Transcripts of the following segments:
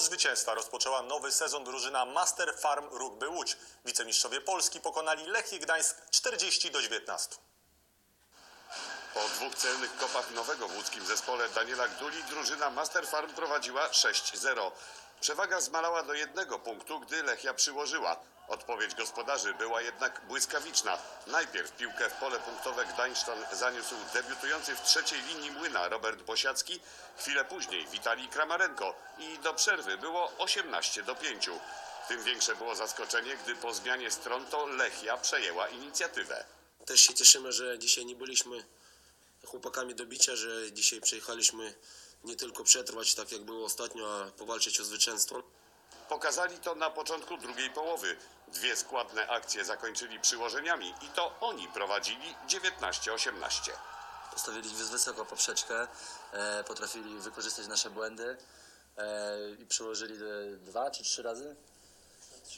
Od zwycięstwa rozpoczęła nowy sezon drużyna Master Farm Rugby Łódź. Wicemistrzowie Polski pokonali Lechię Gdańsk 40 do 19. Po dwóch celnych kopach nowego w łódzkim zespole Daniela Gduli drużyna Master Farm prowadziła 6-0. Przewaga zmalała do jednego punktu, gdy Lechia przyłożyła. Odpowiedź gospodarzy była jednak błyskawiczna. Najpierw piłkę w pole punktowe Gdańszczan zaniósł debiutujący w trzeciej linii młyna Robert Bosiacki. Chwilę później Witalij Kramarenko i do przerwy było 18 do 5. Tym większe było zaskoczenie, gdy po zmianie stron to Lechia przejęła inicjatywę. Też się cieszymy, że dzisiaj nie byliśmy chłopakami do bicia, że dzisiaj przyjechaliśmy nie tylko przetrwać tak jak było ostatnio, a powalczyć o zwycięstwo. Pokazali to na początku drugiej połowy. Dwie składne akcje zakończyli przyłożeniami i to oni prowadzili 19-18. postawili wys- wysoko poprzeczkę, e, potrafili wykorzystać nasze błędy e, i przyłożyli dwa czy trzy razy?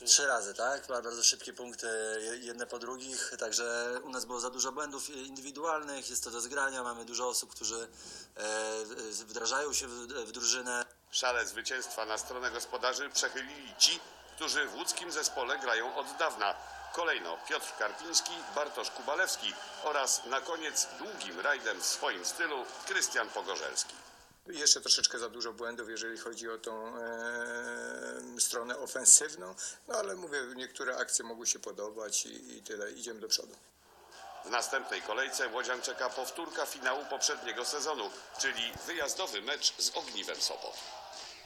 Trzy razy, tak? Ba- Bardzo szybkie punkty, je- jedne po drugich, także u nas było za dużo błędów indywidualnych, jest to do zgrania, mamy dużo osób, którzy e, wdrażają się w, w drużynę. Szale zwycięstwa na stronę gospodarzy przechylili ci, którzy w łódzkim zespole grają od dawna. Kolejno Piotr Karpiński, Bartosz Kubalewski oraz na koniec długim rajdem w swoim stylu Krystian Pogorzelski. Jeszcze troszeczkę za dużo błędów, jeżeli chodzi o tą e, stronę ofensywną, no ale mówię, niektóre akcje mogły się podobać i, i tyle, idziemy do przodu. W następnej kolejce Łodzian czeka powtórka finału poprzedniego sezonu, czyli wyjazdowy mecz z Ogniwem Sopot.